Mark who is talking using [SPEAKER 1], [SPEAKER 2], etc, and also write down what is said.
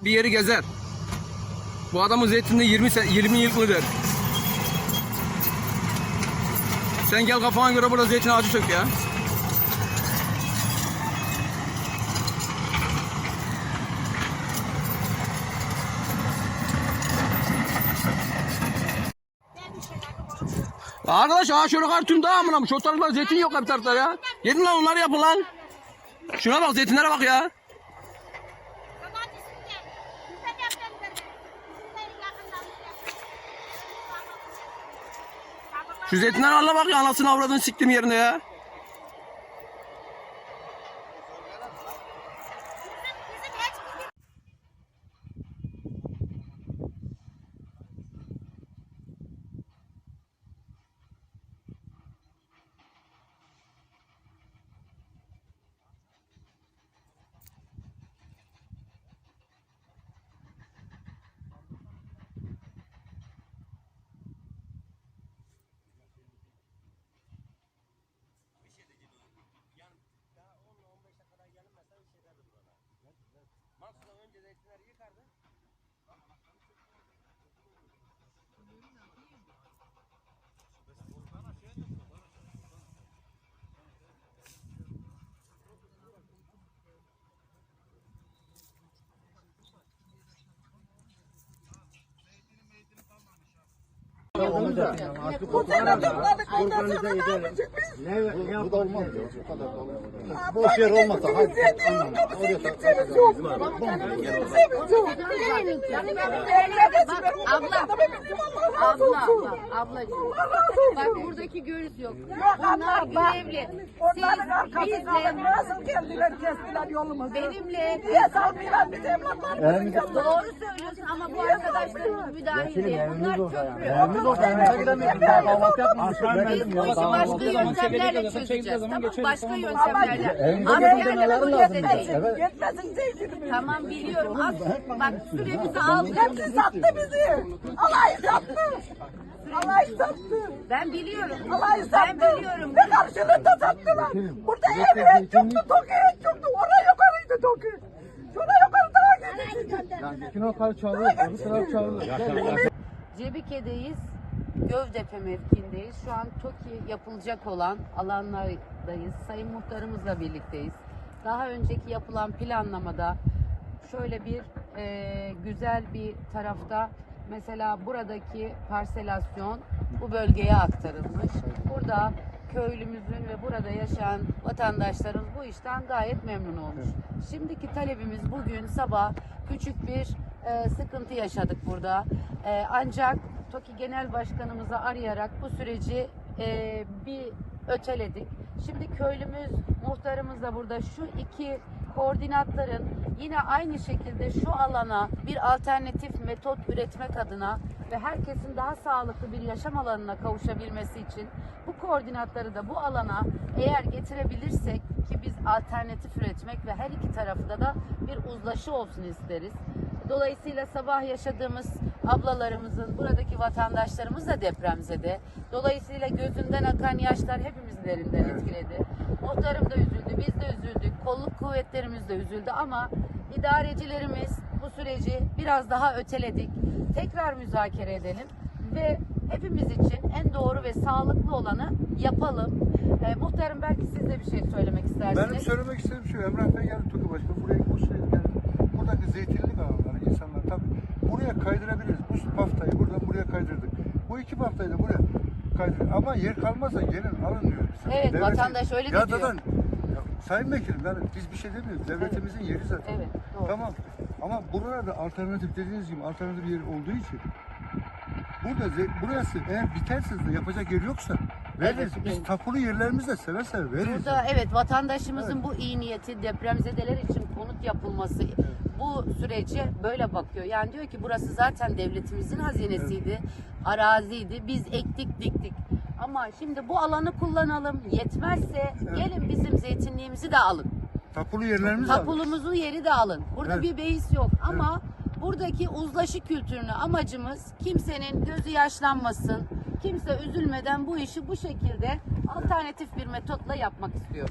[SPEAKER 1] Bir yeri gezer. Bu adamın zeytinliği 20 sen 20 yıldır. Sen gel kafana göre burada zeytin ağacı sök ya. Arkadaş ağa şöyle kadar tüm dağ amına şu taraflar zeytin yok bir tarafta ya. Gidin lan onları yapın lan. Şuna bak zeytinlere bak ya. Şu zeytinler Allah bak ya anasını avradını siktim yerine ya. önce zeytinleri yıkardı.
[SPEAKER 2] Boş yer olmasa hadi.
[SPEAKER 3] Kimsemiz yok. Kimsemiz yok.
[SPEAKER 4] Bak abla, abla, abla, ablacığım. Bak buradaki görüş yok. Bunlar görevli.
[SPEAKER 3] Onların arkasından nasıl geldiler kestiler yolumuzu.
[SPEAKER 4] benimle
[SPEAKER 3] Niye salmıyorlar biz evlatlarımızın yanına?
[SPEAKER 4] doğru söylüyorsun ama bu arkadaşlarımız müdahil değil. Bunlar köprü. Başka yöntemlerle çözeceğiz. Tamam başka yöntemlerle. Bu.
[SPEAKER 3] Yetmesin zeytinimiz.
[SPEAKER 4] Biliyorum. Az, bak süremizi aldık.
[SPEAKER 3] Hepsi sattı bizi. Alay sattı. Alay sattı.
[SPEAKER 4] Ben biliyorum.
[SPEAKER 3] Alay sattı.
[SPEAKER 4] Ben biliyorum.
[SPEAKER 3] Ve karşılığında sattılar. Burada ev ev çoktu, Toki ev çoktu. Oraya yukarıydı Toki. Şurada yukarı daha gidecekti.
[SPEAKER 2] Yani iki noktalı çağırıyor. Öbür taraf çağırıyor.
[SPEAKER 4] Cebike'deyiz. Gövdepe mevkiindeyiz. Şu an TOKİ yapılacak olan alanlardayız. Sayın muhtarımızla birlikteyiz. Daha önceki yapılan planlamada şöyle bir e, güzel bir tarafta mesela buradaki parselasyon bu bölgeye aktarılmış. Burada köylümüzün ve burada yaşayan vatandaşlarımız bu işten gayet memnun olmuş. Şimdiki talebimiz bugün sabah küçük bir e, sıkıntı yaşadık burada. E, ancak TOKİ Genel Başkanımızı arayarak bu süreci e, bir öteledik. Şimdi köylümüz, muhtarımız da burada şu iki koordinatların yine aynı şekilde şu alana bir alternatif metot üretmek adına ve herkesin daha sağlıklı bir yaşam alanına kavuşabilmesi için bu koordinatları da bu alana eğer getirebilirsek ki biz alternatif üretmek ve her iki tarafta da bir uzlaşı olsun isteriz. Dolayısıyla sabah yaşadığımız ablalarımızın, buradaki vatandaşlarımız da depremzede. Dolayısıyla gözünden akan yaşlar hepimizin derinden etkiledi. Muhtarım da üzüldü, biz de üzüldük, kolluk kuvvetlerimiz de üzüldü ama idarecilerimiz bu süreci biraz daha öteledik. Tekrar müzakere edelim ve hepimiz için en doğru ve sağlıklı olanı yapalım. Ee, muhtarım belki siz de bir şey söylemek istersiniz.
[SPEAKER 5] Benim söylemek istediğim şu, Emrah Bey geldi Toki Başkan, buraya bu şey geldi. Buradaki tabii buraya kaydırabiliriz. Bu paftayı buradan buraya kaydırdık. Bu iki paftayı da buraya kaydırdık. Ama yer kalmazsa gelin alın diyor. bize.
[SPEAKER 4] Evet,
[SPEAKER 5] Devletin-
[SPEAKER 4] vatandaş öyle
[SPEAKER 5] ya
[SPEAKER 4] diyor.
[SPEAKER 5] zaten- ya Sayın Vekilim yani biz bir şey demiyoruz. Devletimizin yeri zaten.
[SPEAKER 4] Evet, doğru.
[SPEAKER 5] Tamam. Ama burada alternatif dediğiniz gibi alternatif yer olduğu için burada burası eğer bitersiz de yapacak yer yoksa veririz.
[SPEAKER 4] Evet,
[SPEAKER 5] Biz
[SPEAKER 4] evet.
[SPEAKER 5] tapulu yerlerimizi de seve seve veririz.
[SPEAKER 4] Burada evet vatandaşımızın bu iyi niyeti depremzedeler için konut yapılması bu sürece böyle bakıyor. Yani diyor ki burası zaten devletimizin hazinesiydi, araziydi. Biz ektik diktik. Ama şimdi bu alanı kullanalım. Yetmezse gelin bizim zeytinliğimizi de alın.
[SPEAKER 5] Tapulu yerlerimizi alırız.
[SPEAKER 4] Tapulumuzu yeri de alın. Burada
[SPEAKER 5] Evet.
[SPEAKER 4] bir beis yok ama buradaki uzlaşı kültürünü amacımız kimsenin gözü yaşlanmasın. Kimse üzülmeden bu işi bu şekilde alternatif bir metotla yapmak istiyor.